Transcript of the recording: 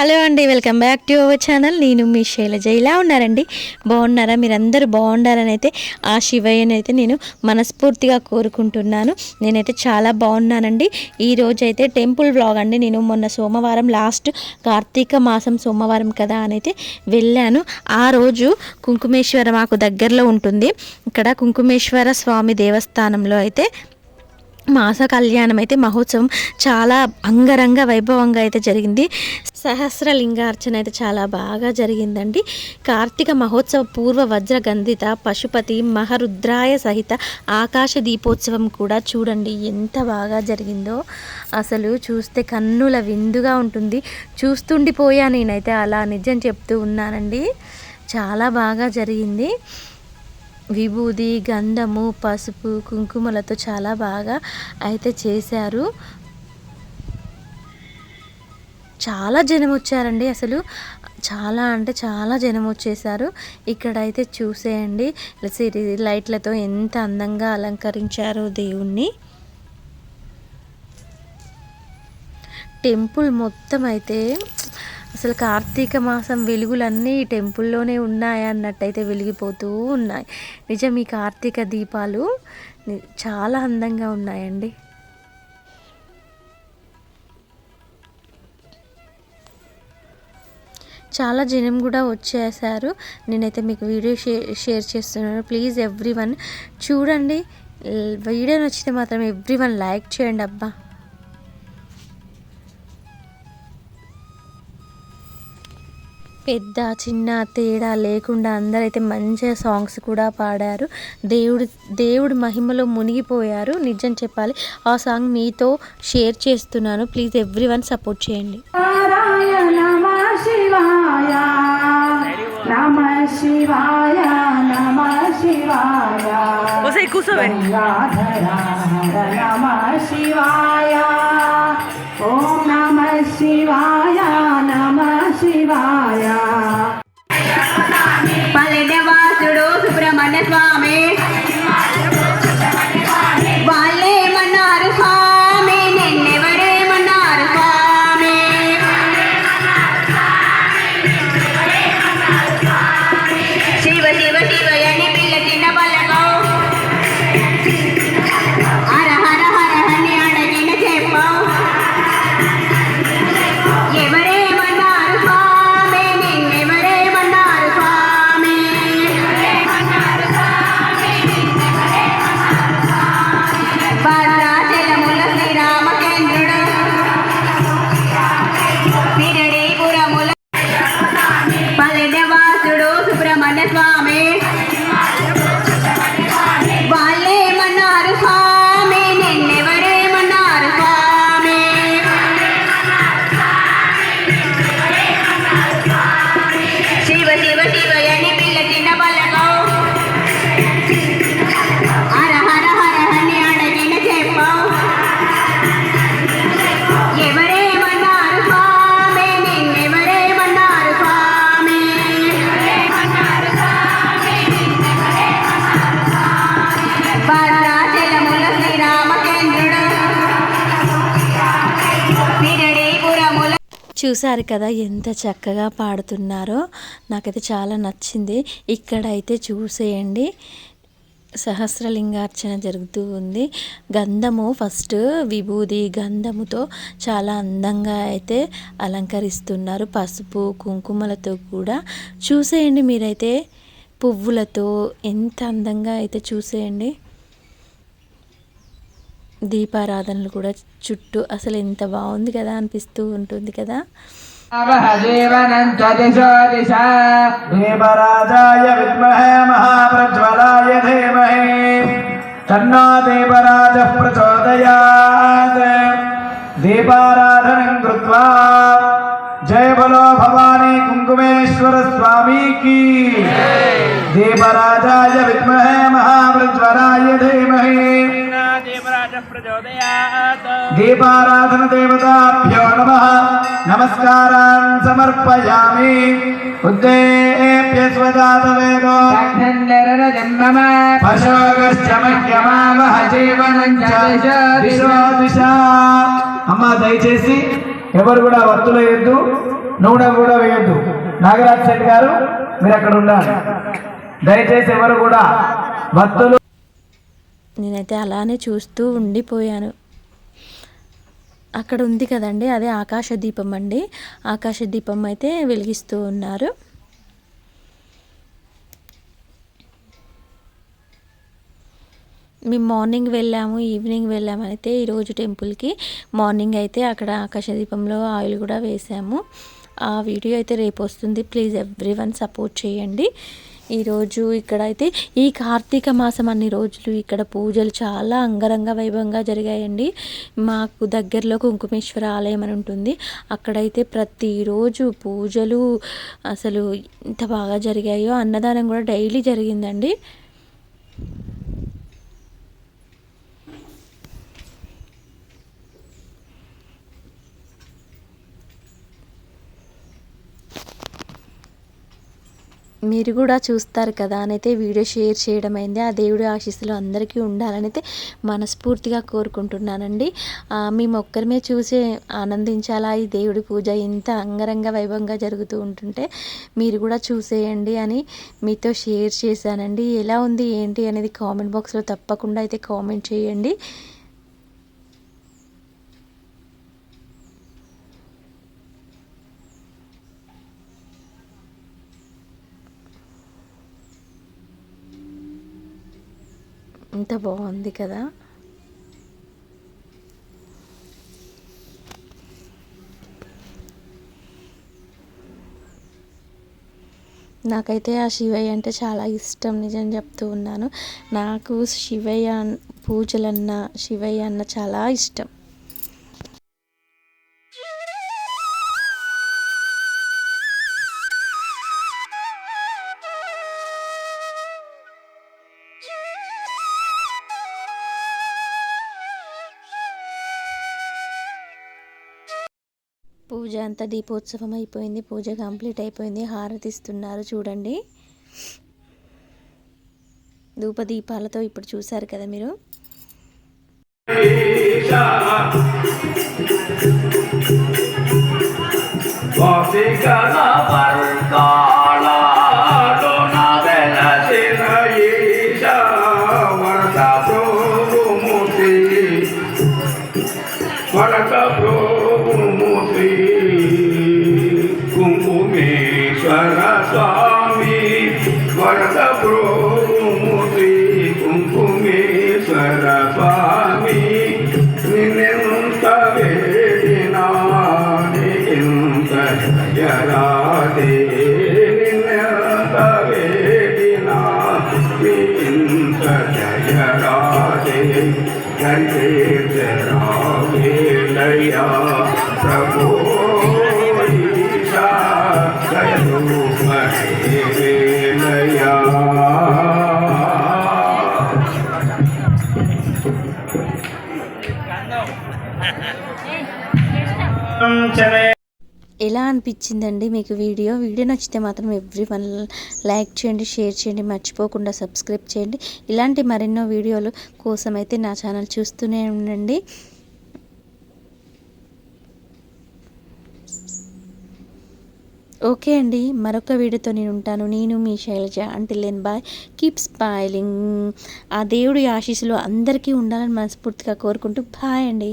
Hello అండి welcome back to our channel. నేను మీ శైలజ. ఇలా ఉన్నారండి? బాగున్నారా? మీరందరూ బాగుండాలని అయితే ఆ శివయ్యని అయితే నేను మనస్ఫూర్తిగా కోరుకుంటున్నాను. నేనైతే చాలా బాగున్నానండి. ఈ అయితే టెంపుల్ బ్లాగ్ అండి. నేను మొన్న సోమవారం లాస్ట్ కార్తీక మాసం సోమవారం కదా అని అయితే వెళ్ళాను. ఆ రోజు కుంకుమేశ్వర మాకు దగ్గరలో ఉంటుంది. ఇక్కడ కుంకుమేశ్వర స్వామి దేవస్థానంలో అయితే మాస కళ్యాణం అయితే మహోత్సవం చాలా అంగరంగ వైభవంగా అయితే జరిగింది. సహస్రలింగార్చన అయితే చాలా బాగా జరిగిందండి. కార్తీక మహోత్సవ పూర్వ వజ్ర గంధిత పశుపతి మహరుద్రాయ సహిత ఆకాశ దీపోత్సవం కూడా చూడండి ఎంత బాగా జరిగిందో. అసలు చూస్తే కన్నుల విందుగా ఉంటుంది. చూస్తుండిపోయా నేనైతే అలా నిజం చెప్తూ ఉన్నానండి. చాలా బాగా జరిగింది. విభూది గంధము పసుపు కుంకుమలతో చాలా బాగా అయితే చేశారు. చాలా జనం వచ్చారండి అసలు. చాలా అంటే చాలా జనం వచ్చేసారు ఇక్కడ అయితే చూసేయండి సిరి లైట్లతో ఎంత అందంగా అలంకరించారో దేవుణ్ణి. టెంపుల్ మొత్తం అయితే అసలు కార్తీక మాసం వెలుగులన్నీ ఈ టెంపుల్లోనే ఉన్నాయి అన్నట్టయితే వెలిగిపోతూ ఉన్నాయి. నిజం ఈ కార్తీక దీపాలు చాలా అందంగా ఉన్నాయండి. చాలా జనం కూడా వచ్చేసారు. నేనైతే మీకు వీడియో షేర్ షేర్ చేస్తున్నాను. ప్లీజ్ ఎవ్రీ వన్ చూడండి. వీడియో నచ్చితే మాత్రం ఎవ్రీ వన్ లైక్ చేయండి అబ్బా. పెద్ద చిన్న తేడా లేకుండా అందరైతే మంచిగా సాంగ్స్ కూడా పాడారు. దేవుడు దేవుడి మహిమలో మునిగిపోయారు. నిజం చెప్పాలి ఆ సాంగ్ మీతో షేర్ చేస్తున్నాను. ప్లీజ్ ఎవ్రీ వన్ సపోర్ట్ చేయండి శివాయ నమ శివాయ నమ శివాయ. గంగాధర నమ శివాయ ఓం నమ శివాయ. Mommy. me. చూశారు కదా ఎంత చక్కగా పాడుతున్నారో. నాకైతే చాలా నచ్చింది. ఇక్కడ అయితే చూసేయండి. సహస్రలింగార్చన జరుగుతూ ఉంది. గంధము ఫస్ట్ విభూది గంధముతో చాలా అందంగా అయితే అలంకరిస్తున్నారు. పసుపు కుంకుమలతో కూడా. చూసేయండి మీరైతే పువ్వులతో ఎంత అందంగా అయితే చూసేయండి. దీపారాధనలు కూడా చుట్టూ అసలు ఎంత బాగుంది కదా అనిపిస్తూ ఉంటుంది కదా. దీపరాజాయ విద్మహే మహాప్రజ్వలాయ ధీమహే. తన్నో దీపరాజ ప్రచోదయాత్. దీపారాధనం కృత్వా. జయ బలో భవానీ కుంకుమేశ్వర స్వామీకి. దీపరాజాయ విద్మహే దీపారాధన దేవతాభ్యో నమ నమస్కారాన్ సమర్పయామి ఉద్దేభ్య అమ్మ దయచేసి ఎవరు కూడా వత్తులు వేయద్దు నూనె కూడా వేయద్దు. నాగరాజ్ శెట్టి గారు మీరు అక్కడ ఉండాలి. దయచేసి ఎవరు కూడా వత్తులు నేనైతే అలానే చూస్తూ ఉండిపోయాను. అక్కడ ఉంది కదండి అదే ఆకాశ దీపం అండి. ఆకాశ దీపం అయితే వెలిగిస్తూ ఉన్నారు. మేము మార్నింగ్ వెళ్ళాము ఈవినింగ్ వెళ్ళాము అయితే ఈరోజు టెంపుల్కి. మార్నింగ్ అయితే అక్కడ ఆకాశ దీపంలో ఆయిల్ కూడా వేసాము. ఆ వీడియో అయితే రేపు వస్తుంది. ప్లీజ్ ఎవ్రీ వన్ సపోర్ట్ చేయండి. ఈరోజు ఇక్కడ అయితే ఈ కార్తీక మాసం అన్ని రోజులు ఇక్కడ పూజలు చాలా అంగరంగ వైభవంగా జరిగాయండి. మాకు దగ్గరలో కుంకుమేశ్వర ఆలయం అని ఉంటుంది. అక్కడైతే ప్రతిరోజు పూజలు అసలు ఇంత బాగా జరిగాయో అన్నదానం కూడా డైలీ జరిగిందండి. మీరు కూడా చూస్తారు కదా అని అయితే వీడియో షేర్ చేయడం అయింది. ఆ దేవుడి ఆశీస్సులు అందరికీ ఉండాలని అయితే మనస్ఫూర్తిగా కోరుకుంటున్నానండి. మేము ఒక్కరిమే చూసి ఆనందించాలా? ఈ దేవుడి పూజ ఇంత అంగరంగ వైభవంగా జరుగుతూ ఉంటుంటే మీరు కూడా చూసేయండి అని మీతో షేర్ చేశానండి. ఎలా ఉంది ఏంటి అనేది కామెంట్ బాక్స్లో తప్పకుండా అయితే కామెంట్ చేయండి. ఎంత బాగుంది కదా. నాకైతే ఆ శివయ్య అంటే చాలా ఇష్టం నిజం చెప్తూ ఉన్నాను. నాకు శివయ్య పూజలన్న శివయ్య అన్న చాలా ఇష్టం. పూజ అంతా దీపోత్సవం అయిపోయింది. పూజ కంప్లీట్ అయిపోయింది. హారతి ఇస్తున్నారు చూడండి. ధూప దీపాలతో ఇప్పుడు చూశారు కదా మీరు? Coffee, జరాదే గంటే జరావేలయ్యా ప్రభు ఈశా జయము వేలయ్యా ఎలా అనిపించిందండి మీకు వీడియో? వీడియో నచ్చితే మాత్రం ఎవ్రీ వన్ లైక్ చేయండి షేర్ చేయండి మర్చిపోకుండా సబ్స్క్రైబ్ చేయండి. ఇలాంటి మరెన్నో వీడియోలు కోసం అయితే నా ఛానల్ చూస్తూనే ఉండండి. ఓకే అండి మరొక వీడియోతో నేను ఉంటాను. నేను మీ శైలజ. అంటే లేని బాయ్ కీప్ స్మైలింగ్ ఆ దేవుడి ఆశీస్సులు అందరికీ ఉండాలని మనస్ఫూర్తిగా కోరుకుంటూ బాయ్ అండి.